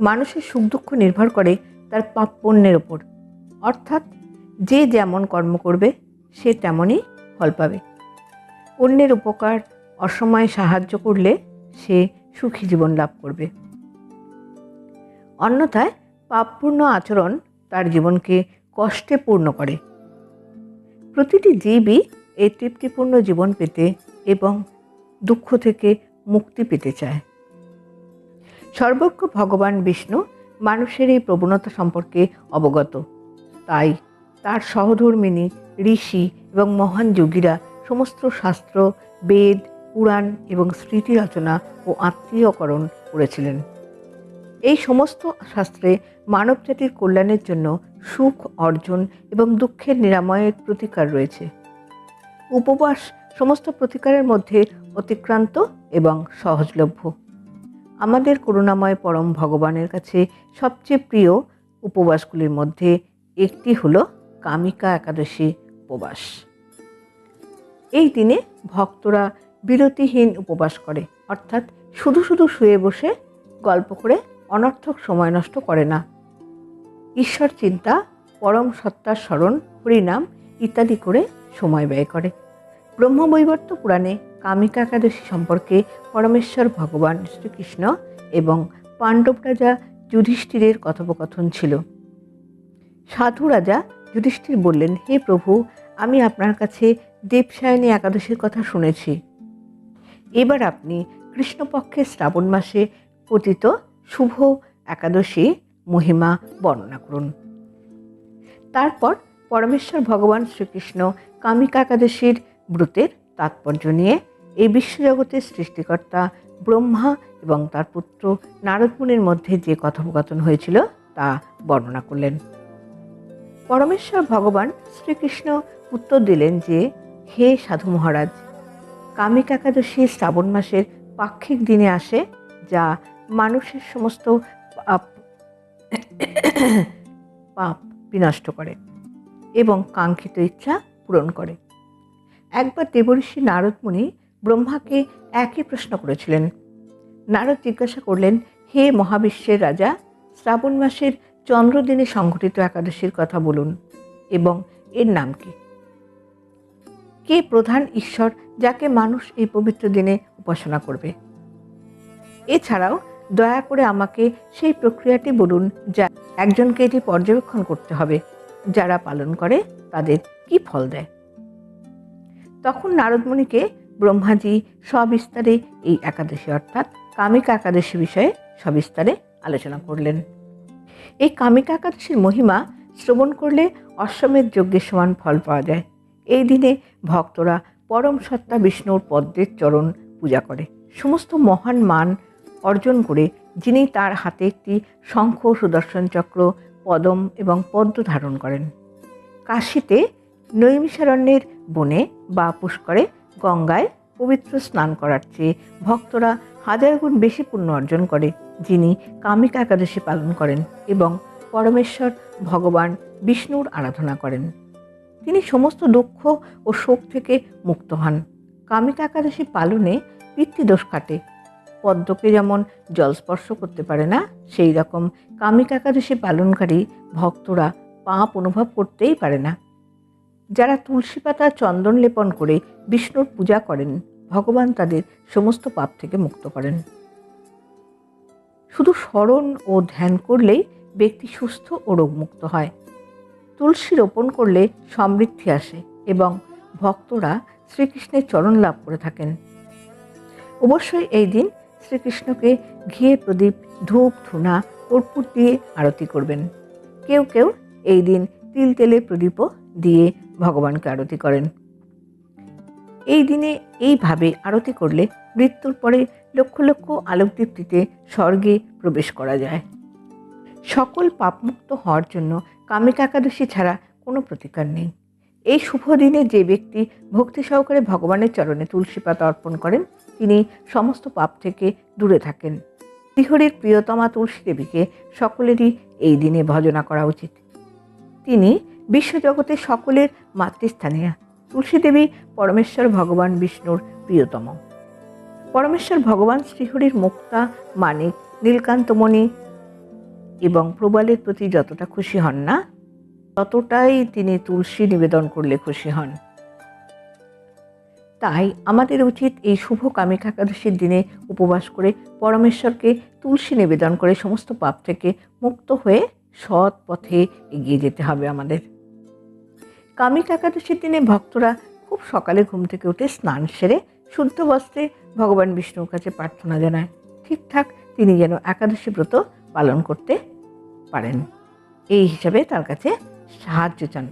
মানুষের সুখ দুঃখ নির্ভর করে তার পাপ পুণ্যের ওপর অর্থাৎ যে যেমন কর্ম করবে, সে তেমনই ফল পাবে। অন্যের উপকার অসময়ে সাহায্য করলে সে সুখী জীবন লাভ করবে। অন্যথায় পাপপূর্ণ আচরণ তার জীবনকে কষ্টে পূর্ণ করে। প্রতিটি জীবই এই তৃপ্তিপূর্ণ জীবন পেতে এবং দুঃখ থেকে মুক্তি পেতে চায়। সর্বজ্ঞ ভগবান বিষ্ণু মানুষের এই প্রবণতা সম্পর্কে অবগত। তাই তার সহধর্মিনী, ঋষি এবং মহান যোগীরা সমস্ত শাস্ত্র, বেদ, পুরাণ এবং স্মৃতি রচনা ও আত্মীয়করণ করেছিলেন। এই সমস্ত শাস্ত্রে মানবজাতির কল্যাণের জন্য সুখ অর্জন এবং দুঃখের নিরাময়ের প্রতিকার রয়েছে। উপবাস সমস্ত প্রতিকারের মধ্যে অতিক্রান্ত এবং সহজলভ্য। আমাদের করুণাময় পরম ভগবানের কাছে সবচেয়ে প্রিয় উপবাসগুলির মধ্যে একটি হল কামিকা একাদশী উপবাস। এই দিনে ভক্তরা বিরতিহীন উপবাস করে, অর্থাৎ শুধু শুধু শুয়ে বসে গল্প করে অনর্থক সময় নষ্ট করে না। ঈশ্বর চিন্তা, পরম সত্তার স্মরণ, হরিনাম ইত্যাদি করে সময় ব্যয় করে। ব্রহ্মবৈবর্ত পুরাণে কামিকা একাদশী সম্পর্কে পরমেশ্বর ভগবান শ্রীকৃষ্ণ এবং পাণ্ডব রাজা যুধিষ্ঠিরের কথোপকথন ছিল। সাধু রাজা যুধিষ্ঠির বললেন, হে প্রভু, আমি আপনার কাছে দেবসায়নী একাদশীর কথা শুনেছি। এবার আপনি কৃষ্ণপক্ষের শ্রাবণ মাসে পতিত শুভ একাদশী মহিমা বর্ণনা করুন। তারপর পরমেশ্বর ভগবান শ্রীকৃষ্ণ কামিকা একাদশীর ব্রতের তাৎপর্য নিয়ে এই বিশ্বজগতের সৃষ্টিকর্তা ব্রহ্মা এবং তার পুত্র নারদমুনির মধ্যে যে কথোপকথন হয়েছিল তা বর্ণনা করলেন। পরমেশ্বর ভগবান শ্রীকৃষ্ণ উত্তর দিলেন যে, হে সাধু মহারাজ, কামিক একাদশী শ্রাবণ মাসের পাক্ষিক দিনে আসে, যা মানুষের সমস্ত পাপ পাপ বিনষ্ট করে এবং কাঙ্ক্ষিত ইচ্ছা পূরণ করে। একবার দেবঋষি নারদমুনি ব্রহ্মাকে একই প্রশ্ন করেছিলেন। নারদ জিজ্ঞাসা করলেন, হে মহাবিশ্বের রাজা, শ্রাবণ মাসের চন্দ্রদিনে সংঘটিত একাদশীর কথা বলুন, এবং এর নাম কি? কে প্রধান ঈশ্বর যাকে মানুষ এই পবিত্র দিনে উপাসনা করবে? এছাড়াও দয়া করে আমাকে সেই প্রক্রিয়াটি বলুন যা একজনকে এটি পর্যবেক্ষণ করতে হবে, যারা পালন করে তাদের কি ফল দেয়? তখন নারদমণিকে ব্রহ্মাজি সবিস্তারে এই একাদশী অর্থাৎ কামিকা একাদশী বিষয়ে সবিস্তারে আলোচনা করলেন। এই কামিকা একাদশীর মহিমা শ্রবণ করলে অশ্বমেধ যজ্ঞের সমান ফল পাওয়া যায়। এই দিনে ভক্তরা পরম সত্তা বিষ্ণুর পদ্মের চরণ পূজা করে। সমস্ত মহান মান অর্জন করে যিনি তার হাতে একটি শঙ্খ সুদর্শন চক্র, পদম এবং পদ্ম ধারণ করেন। কাশীতে নৈমিষারণ্যের বনে বা পুষ্করে গঙ্গায় পবিত্র স্নান করার চেয়ে ভক্তরা হাজার গুণ বেশি পুণ্য অর্জন করে, যিনি কামিকা একাদশী পালন করেন এবং পরমেশ্বর, ভগবান বিষ্ণুর আরাধনা করেন। তিনি সমস্ত দুঃখ ও শোক থেকে মুক্ত হন। কামিকা একাদশী পালনে পিতৃদোষ কাটে। পদ্মকে যেমন জল স্পর্শ করতে পারে না, সেই রকম কামিকা একাদশী পালনকারী ভক্তরা পাপ অনুভব করতেই পারে না। যারা তুলসী পাতা, চন্দন লেপন করে বিষ্ণুর পূজা করেন, ভগবান তাদের সমস্ত পাপ থেকে মুক্ত করেন। শুধু স্মরণ ও ধ্যান করলেই ব্যক্তি সুস্থ ও রোগমুক্ত হয়। তুলসী রোপণ করলে সমৃদ্ধি আসে এবং ভক্তরা শ্রীকৃষ্ণের চরণ লাভ করে থাকেন। অবশ্যই এই দিন শ্রীকৃষ্ণকে ঘিয়ে প্রদীপ, ধূপ, ধুনা, কর্পূর দিয়ে আরতি করবেন। কেউ কেউ এই দিন তিল তেলে প্রদীপও দিয়ে ভগবানকে আরতি করেন। এই দিনে এইভাবে আরতি করলে মৃত্যুর পরে লক্ষ লক্ষ আলোকদীপ্তিতে স্বর্গে প্রবেশ করা যায়। সকল পাপমুক্ত হওয়ার জন্য কামিকা একাদশী ছাড়া কোনো প্রতিকার নেই। এই শুভ দিনে যে ব্যক্তি ভক্তি সহকারে ভগবানের চরণে তুলসী পাতা অর্পণ করেন, তিনি সমস্ত পাপ থেকে দূরে থাকেন। শ্রীহরির প্রিয়তমা তুলসী দেবীকে সকলেরই এই দিনে ভজনা করা উচিত। তিনি বিশ্বজগতের সকলের মাতৃস্থানীয় তুলসী দেবী পরমেশ্বর ভগবান বিষ্ণুর প্রিয়তম। পরমেশ্বর ভগবান শ্রীহরির মুক্তা মানিক নীলকান্তমণি এবং প্রবালের প্রতি যতটা খুশি হন না, ততটাই তিনি তুলসী নিবেদন করলে খুশি হন। তাই আমাদের উচিত এই শুভ কামিকা একাদশীর দিনে উপবাস করে পরমেশ্বরকে তুলসী নিবেদন করে সমস্ত পাপ থেকে মুক্ত হয়ে সৎ পথে এগিয়ে যেতে হবে আমাদের। কামিকা একাদশীর দিনে ভক্তরা খুব সকালে ঘুম থেকে উঠে স্নান সেরে শুদ্ধ বস্ত্রে ভগবান বিষ্ণুর কাছে প্রার্থনা জানায়। ঠিকঠাক তিনি যেন একাদশী ব্রত পালন করতে পারেন। এই হিসাবে তার কাছে সাহায্য চান।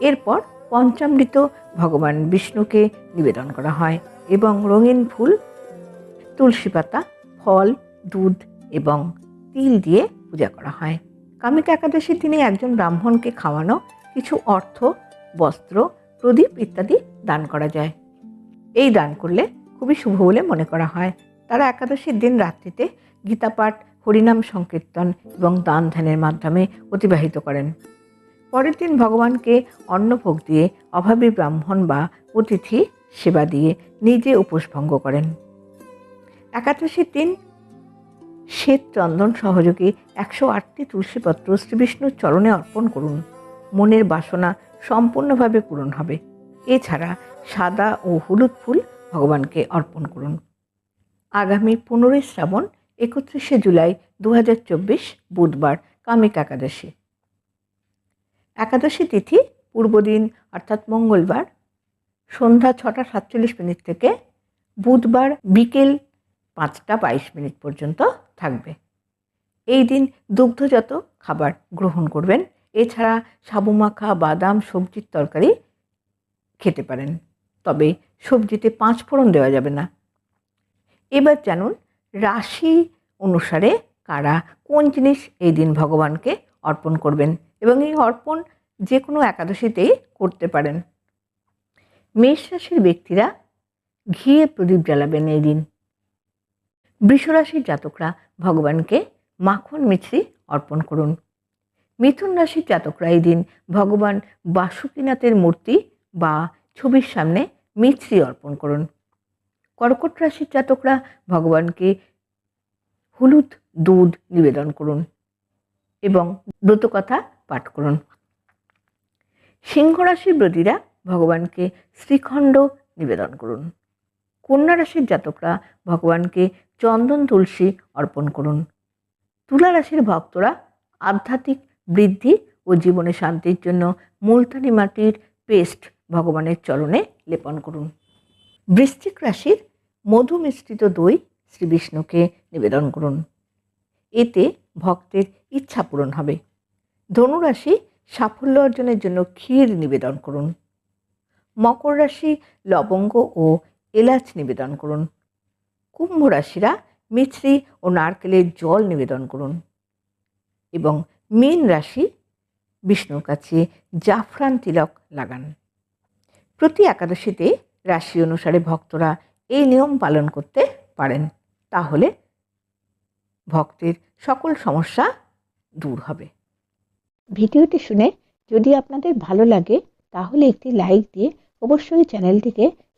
এরপর পঞ্চামৃত ভগবান বিষ্ণুকে নিবেদন করা হয় এবং রঙিন ফুল, তুলসী পাতা, ফল, দুধ এবং তিল দিয়ে পূজা করা হয়। কামিকা একাদশীর দিনে একজন ব্রাহ্মণকে খাওয়ানো, কিছু অর্থ, বস্ত্র, প্রদীপ ইত্যাদি দান করা যায়। এই দান করলে খুবই শুভ বলে মনে করা হয়। তারা একাদশীর দিন রাত্রিতে গীতাপাঠ, হরিনাম সংকীর্তন এবং দান ধ্যানের মাধ্যমে অতিবাহিত করেন। পরের দিন ভগবানকে অন্নভোগ দিয়ে অভাবী ব্রাহ্মণ বা অতিথি সেবা দিয়ে নিজে উপোস ভঙ্গ করেন। একাদশীর দিন শ্বেত চন্দন সহযোগী একশো আটটি তুলসীপত্র শ্রীবিষ্ণুর চরণে অর্পণ করুন। মনের বাসনা সম্পূর্ণভাবে পূরণ হবে। এছাড়া সাদা ও হলুদ ফুল ভগবানকে অর্পণ করুন। আগামী পনেরোই শ্রাবণ, একত্রিশে জুলাই দু হাজার চব্বিশ বুধবার, কামিক একাদশী। একাদশী তিথি পূর্বদিন, অর্থাৎ মঙ্গলবার, সন্ধ্যা ছটা সাতচল্লিশ মিনিট থেকে বুধবার বিকেল পাঁচটা বাইশ মিনিট পর্যন্ত থাকবে। এই দিন দুগ্ধজাত খাবার গ্রহণ করবেন। এছাড়া সাবু মাখা বাদাম, সবজির তরকারি খেতে পারেন। তবে সবজিতে পাঁচ ফোড়ন দেওয়া যাবে না। এবার জানুন রাশি অনুসারে কারা কোন জিনিস এই দিন ভগবানকে অর্পণ করবেন এবং এই অর্পণ যে কোনো একাদশীতেই করতে পারেন। মেষ রাশির ব্যক্তিরা ঘিয়ে প্রদীপ জ্বালাবেন এই দিন। বৃষরাশির জাতকরা ভগবানকে মাখন মিছরি অর্পণ করুন। মিথুন রাশির জাতকরা এই দিন ভগবান বাসুকীনাথের মূর্তি বা ছবির সামনে মিছরি অর্পণ করুন। কর্কট রাশির জাতকরা ভগবানকে হলুদ দুধ নিবেদন করুন এবং ব্রতকথা পাঠ করুন। সিংহ রাশির ব্রতীরা ভগবানকে শ্রীখণ্ড নিবেদন করুন। কন্যা রাশির জাতকরা ভগবানকে চন্দন তুলসী অর্পণ করুন। তুলা রাশির ভক্তরা আধ্যাত্মিক বৃদ্ধি ও জীবনে শান্তির জন্য মুলতানি মাটির পেস্ট ভগবানের চরণে লেপন করুন। বৃশ্চিক রাশির মধু মিশ্রিত দই শ্রী বিষ্ণুকে নিবেদন করুন। এতে ভক্তের ইচ্ছা পূরণ হবে। ধনুরাশি সাফল্য অর্জনের জন্য ক্ষীর নিবেদন করুন। মকর রাশি লবঙ্গ ও এলাচ নিবেদন করুন। কুম্ভ রাশিরা মিছরি ও নারকেলের জল নিবেদন করুন। এবং মীন রাশি বিষ্ণুর কাছে জাফরান তিলক লাগান। প্রতি একাদশীতে রাশি অনুসারে ভক্তরা এই নিয়ম পালন করতে পারেন। তাহলে ভক্তের সকল সমস্যা দূর হবে। ভিডিওটি শুনে যদি আপনাদের ভালো লাগে, তাহলে একটি লাইক দিয়ে অবশ্যই চ্যানেলটিকে